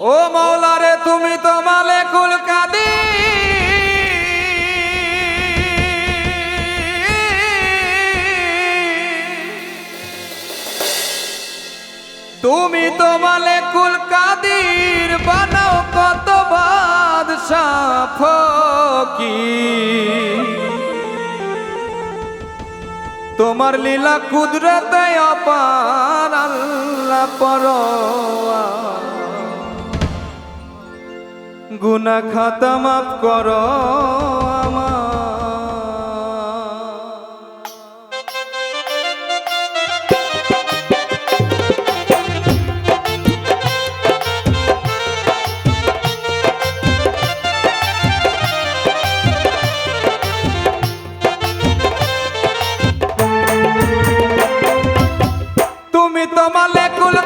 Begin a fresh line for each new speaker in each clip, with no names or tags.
ও মৌলারে, তুমি তো মালেকুল কাদি তুমি তো মালেকুল কাদির, বানাও কত বাদশাহ ফকির। তোমার লীলা কুদরতে অপার আল্লাহ পর গুনা খাতা মাফ করো তুমি তো মালেকুল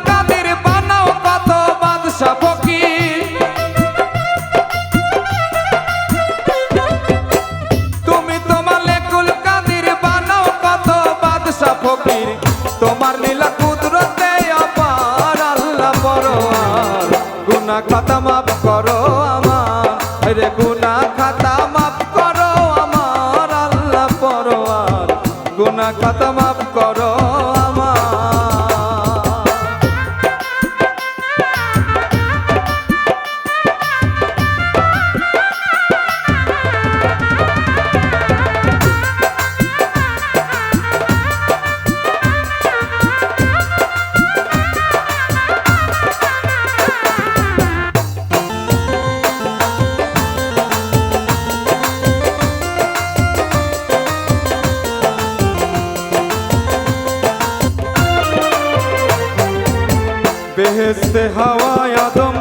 বেহেস্তে হাওয়ায় আদম,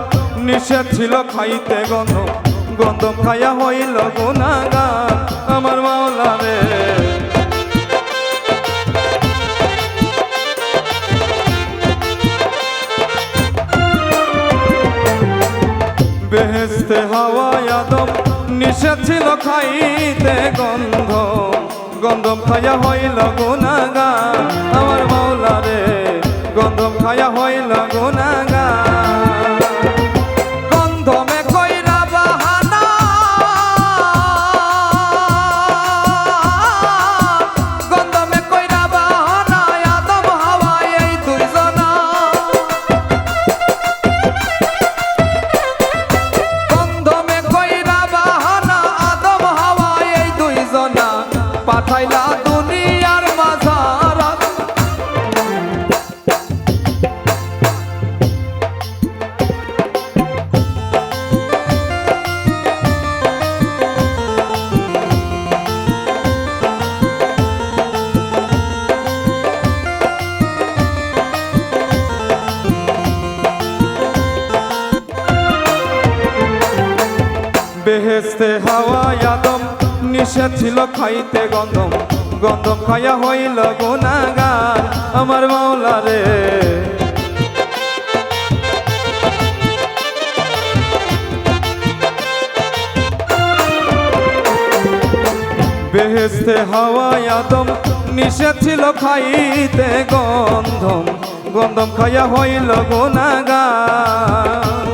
নিষেধ ছিল খাইতে গন্ধ। গন্ধম খাইয়া হইল গুনাগার আমার মাওলা রে। বেহেস্তে হাওয়ায় আদম, নিষেধ ছিল খাইতে গন্ধ। গন্ধম খাইয়া হইল গুনাগার আমার মাওলা রে। গন্ধম খাইয়া হইল বেহেস্তে হাওয়া আদম, নিষেধ ছিল খাইতে গন্ধম। গন্ধম খাইয়া হইল গুনাগার আমার মাওলা রে। বেহেস্তে হাওয়া আদম, নিষেধ ছিল খাইতে গন্ধম। গন্ধম খাইয়া হইল গুনাগার।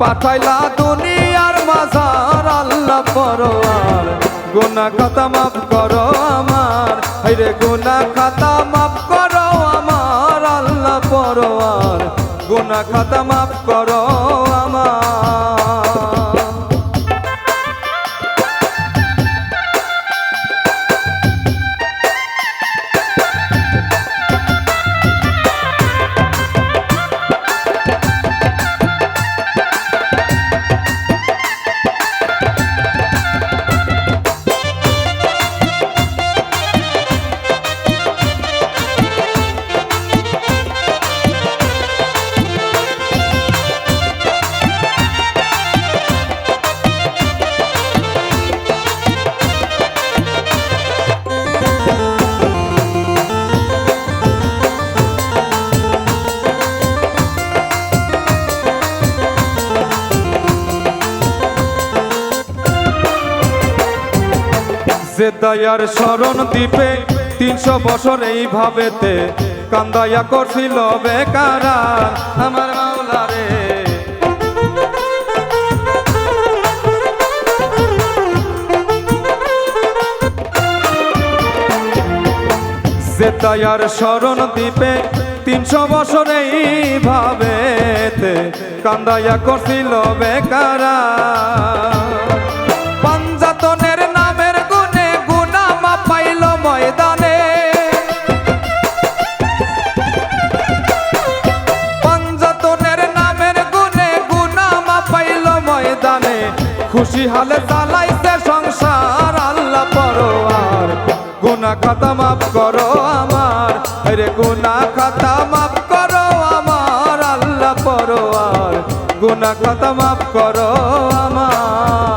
পাঠাইলা দুনিয়ার মাঝার আল্লাহ পরোয়ার। গুনা খাতা মাফ করো আমার। হাইরে গুনা খাতা মাফ করো আমার, আল্লাহ পরোয়ার। গুনা খাতা মাফ করো আমার। যে দয়ার শরণ দ্বীপে তিনশো বছর এইভাবেতে কান্দাইয়া করছিল বেকারা আমার মাওলা রে যে শরণ দ্বীপে তিনশো বছর এইভাবেতে কান্দাইয়া করছিল বেকারা। খুশি হালে চালাইছে সংসার, আল্লাহ পরোয়ার। গুনা খাতা মাফ করো আমার। রে গুনা খাতা মাফ করো আমার, আল্লাহ পরোয়ার। গুনা খাতা মাফ করো আমার।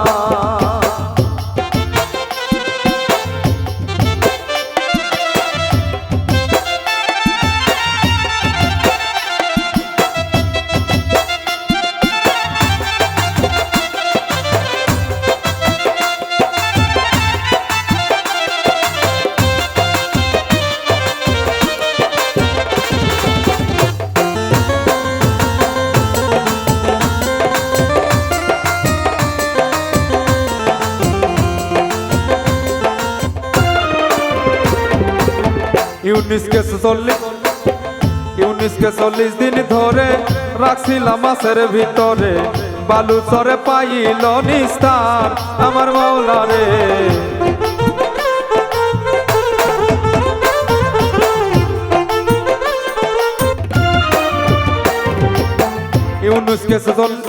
ইউনিসকে চল্লিশ ইউনিসকে চল্লিশ দিন ধরে রাখছিলাম মাসের ভিতরে। বালু চরে পাইল নিস্তার আমার মাওলা রে ইউনুসকে চল্লিশ